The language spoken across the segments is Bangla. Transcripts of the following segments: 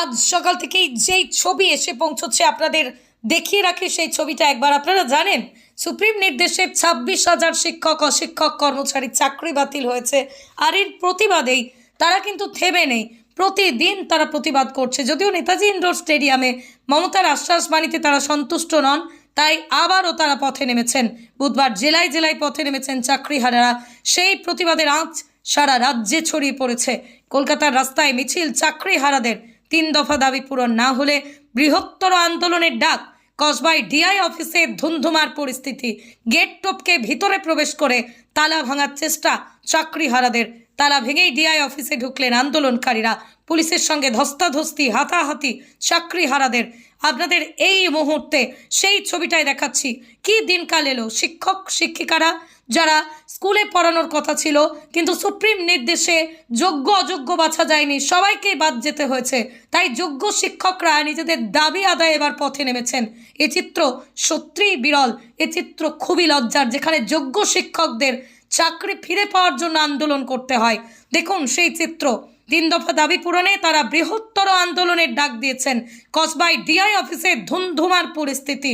আজ সকাল থেকেই যেই ছবি এসে পৌঁছচ্ছে আপনাদের দেখিয়ে রাখি, সেই ছবিটা একবার আপনারা জানেন। সুপ্রিম নির্দেশে ছাব্বিশ হাজার শিক্ষক, অশিক্ষক, কর্মচারী চাকরি বাতিল হয়েছে আর এর প্রতিবাদেই তারা কিন্তু থেমে নেই। প্রতিদিন তারা প্রতিবাদ করছে। যদিও নেতাজি ইন্ডোর স্টেডিয়ামে মমতার আশ্বাস বাণীতে তারা সন্তুষ্ট নন, তাই আবারও তারা পথে নেমেছেন। বুধবার জেলায় জেলায় পথে নেমেছেন চাকরিহারারা সেই প্রতিবাদের আঁচ সারা রাজ্যে ছড়িয়ে পড়েছে। কলকাতার রাস্তায় মিছিল চাকরিহারাদের তিন দফা দাবি পূরণ না হলে বৃহত্তর আন্দোলনের ডাক কসবাই ডিআই অফিসে ধুমধুমার পরিস্থিতি। গেট টপকে ভিতরে প্রবেশ করে তালা ভাঙার চেষ্টা চাকরিহারাদের। তালা ভেঙেই ডিআই অফিসে ঢুকলেন আন্দোলনকারীরা। পুলিশের সঙ্গে ধস্তাধস্তি, হাতাহাতি, চাকরিহারাদের। আপনাদের এই মুহূর্তে সেই ছবিটাই দেখাচ্ছি। কি দিনকাল এলো? শিক্ষক, শিক্ষিকারা যারা স্কুলে পড়ানোর কথা ছিল, কিন্তু সুপ্রিম নির্দেশে যোগ্য, অযোগ্য বাছা যায়নি সবাইকেই বাদ যেতে হয়েছে। তাই যোগ্য শিক্ষকরা নিজেদের দাবি আদায় এবার পথে নেমেছেন। এ চিত্র সত্যিই বিরল, এ চিত্র খুবই লজ্জার, যেখানে যোগ্য শিক্ষকদের চাকরি ফিরে পাওয়ার জন্য আন্দোলন করতে হয়। দেখুন সেই চিত্র। তিন দফা দাবি পূরণে তারা বৃহত্তর আন্দোলনের ডাক দিয়েছেন। কসবাই ডিআই অফিসে ধুমধুমার পরিস্থিতি।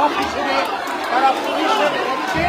অফিসে তারা পুলিশের পক্ষে